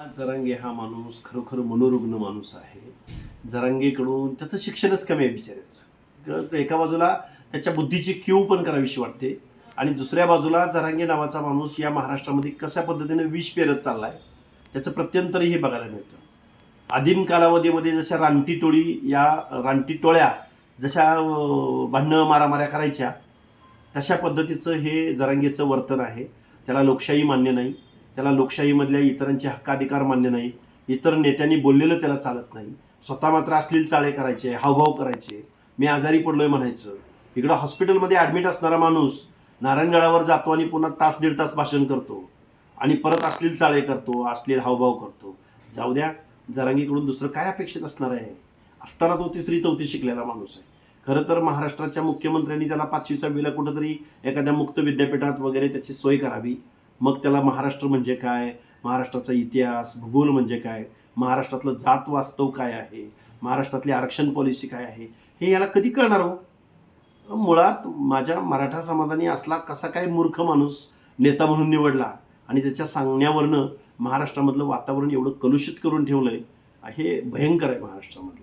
जरांगे हा माणूस खरोखर मनोरुग्ण माणूस आहे. जरांगेकडून त्याचं शिक्षणच कमी आहे बिचाऱ्याचं. एका बाजूला त्याच्या बुद्धीची क्यू पण करावीशी वाटते आणि दुसऱ्या बाजूला जरांगे नावाचा माणूस या महाराष्ट्रामध्ये कशा पद्धतीने विष पेरत चालला आहे त्याचं प्रत्यंतरही हे बघायला मिळतं. आदिम कालावधीमध्ये जशा रानटी टोळी या रानटी टोळ्या जशा भांडणं मारामाऱ्या करायच्या तशा पद्धतीचं हे जरांगेचं वर्तन आहे. त्याला लोकशाही मान्य नाही. त्याला लोकशाहीमधल्या इतरांचे हक्काधिकार मान्य नाही. इतर नेत्यांनी बोललेलं त्याला चालत नाही. स्वतः मात्र अश्लील चाळे करायचे हावभाव करायचे. मी आजारी पडलोय म्हणायचं. इकडं हॉस्पिटलमध्ये ॲडमिट असणारा माणूस नारायणगडावर जातो आणि पुन्हा तास दीड तास भाषण करतो. आणि परत अश्लील चाळे करतो अश्लील हावभाव करतो. जाऊ द्या जरांगीकडून दुसरं काय अपेक्षित असणार आहे? असताना तो तिसरी चौथी शिकलेला माणूस आहे. खरं तर महाराष्ट्राच्या मुख्यमंत्र्यांनी त्याला पाचवी सहावीला कुठंतरी एखाद्या मुक्त विद्यापीठात वगैरे त्याची सोय करावी. मग त्याला महाराष्ट्र म्हणजे काय? महाराष्ट्राचा इतिहास भूगोल म्हणजे काय? महाराष्ट्रातलं जात वास्तव काय आहे? महाराष्ट्रातली आरक्षण पॉलिसी काय आहे? हे याला कधी कळणार हो? मुळात माझ्या मराठा समाजाने असला कसा काय मूर्ख माणूस नेता म्हणून निवडला आणि त्याच्या सांगण्यावरनं महाराष्ट्रामधलं वातावरण एवढं कलुषित करून ठेवलं आहे हे भयंकर आहे महाराष्ट्रामधलं.